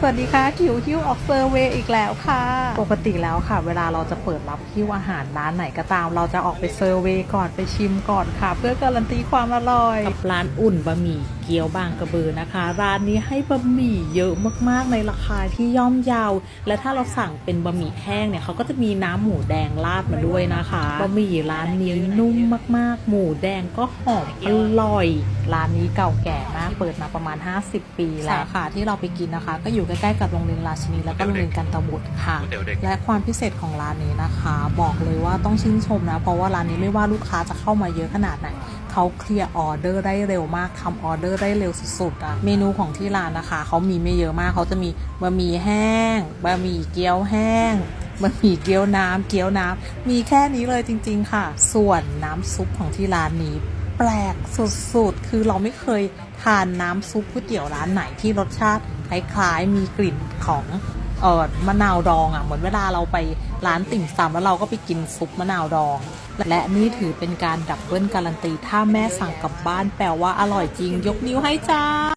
สวัสดีค่ะคิวคิวออกเซอร์เวย์อีกแล้วค่ะ ปกติแล้วค่ะ เวลาเราจะเปิดรับคิวอาหารร้านไหนก็ตาม เราจะออกไปเซอร์เวย์ก่อนไปชิมก่อนค่ะ เพื่อการันตีความอร่อยกับร้านอุ่นบะหมี่เกี๊ยวบางกระบือนะคะ ร้านนี้ให้บะหมี่เยอะมากๆในราคาที่ย่อมเยาว และถ้าเราสั่งเป็นบะหมี่แห้งเนี่ยเขาก็จะมีน้ำหมูแดงราดมาด้วยนะคะบะหมี่ร้านนี้นุ่มมากๆ หมูแดงก็หอมอร่อยร้านนี้เก่าแก่มากเปิดมาประมาณ 50 ปีแล้วค่ะ ที่เราไปกินนะคะก็อยู่ใกล้ๆกับโรงเรียนราชินีแล้วก็โรงเรียนกันตบุตรค่ะก๋วยเตี๋ยวเด็กและความพิเศษของร้านนี้นะคะ บอกเลยว่าต้องชื่นชมนะ เพราะว่าร้านนี้ไม่ว่าลูกค้าจะเข้ามาเยอะขนาดไหนเขาเคลียร์ออเดอร์ได้เร็วมากทำออเดอร์ได้เร็วสุดๆอะเมนูของที่ร้านนะคะเขามีไม่เยอะมากเขาจะมีบะหมี่แห้งบะหมี่เกี๊ยวแห้งบะหมี่เกี๊ยวน้ำเกี๊ยวน้ำมีแค่นี้เลยจริง ๆ ค่ะ ส่วนน้ำซุปของที่ร้านนี้ แปลกสุดๆ คือเราไม่เคยทานน้ำซุปก๋วยเตี๋ยวร้านไหนที่รสชาติคล้ายๆ มีกลิ่นของเออมะนาวดองอะ่ะเหมือนเวลาเราไปร้านติ่มซำแล้วเราก็ไปกินซุปมะนาวดอง และนี่ถือเป็นการดับเบิลการันตี ถ้าแม่สั่งกลับบ้านแปลว่าอร่อยจริง ยกนิ้วให้จ้า